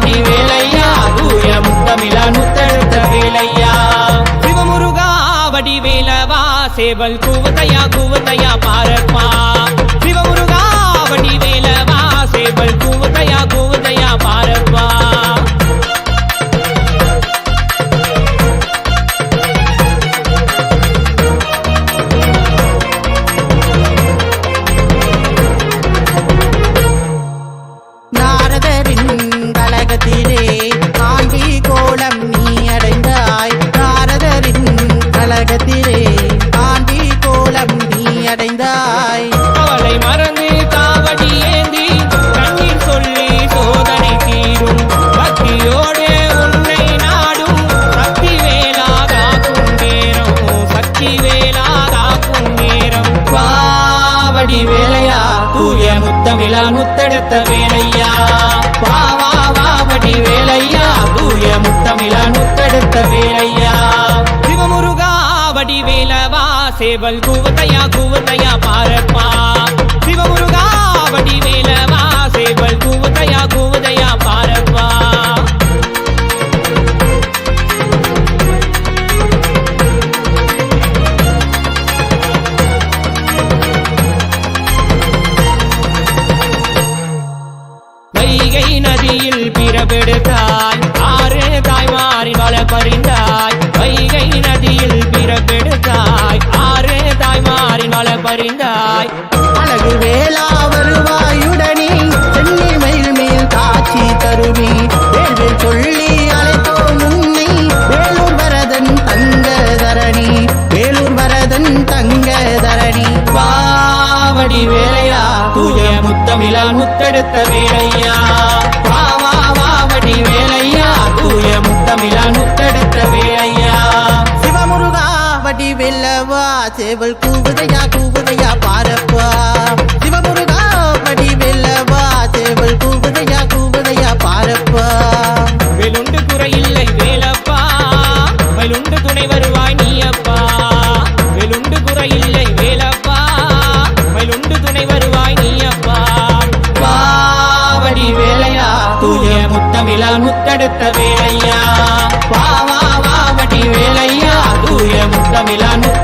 வாவடி வேலையா தூய முத்தமிழா முத்தெடுத்த வேலையா சிவமுருகா வடி வேலவா சேவல் கூவதையா கூவதையா பாரப்பா தூய முத்தமிழா முத்தெடுத்த வேலையா? வா வா வா வாவடி வேலையா? தூய முத்தமிழா முத்தெடுத்த வேலையா? சிவமுருகா வடி வேலவா? சேவல் கூவத்தையா கூவத்தையா பாரப்பா? பிறப்பெடுத்தாய். ஆறு தாய்மாரி வள பறிந்தாய் வைகை நதியில் பிறப்பெடுத்தாய். ஆறு தாய்மாரி வள பறிந்தாய் அழகு வேளா வருவாயுடனே சென்னி மயில் மேல் காட்சி தருவி. வேள்வேல் சொல்லி அழைத்தோம் உன்னை வேலூர் வரதன் தங்க தரணி வேலூர் வரதன் தங்க தரணி பாவடி வேலையா தூய முத்தமிழா முத்தெடுத்த வேலையா. வேலையா? தூய முத்தமிழா முத்தெடுத்த வேலையா? சிவமுருகா வடி வெல்லவா? சேவல் கூவுதையா கூவுதையா பாரப்பா? சிவமுருகா வடி வெல்லவா? சேவல் கூவுதையா கூவுதையா பாரப்பா? வெலுண்டு குறையில்லை வேலப்பா. வெலுண்டு துணை வருவாய் நீயப்பா. வெலுண்டு குறையில்லை வேலப்பா. வெலுண்டு துணை வருவாய் நீயப்பா. பாவடி வேலையா? தூய முத்தமிழா முத்தெடுத்த வேலையா? வா வா வா வாவடி வேலையா? தூய முத்தமிழா முத்த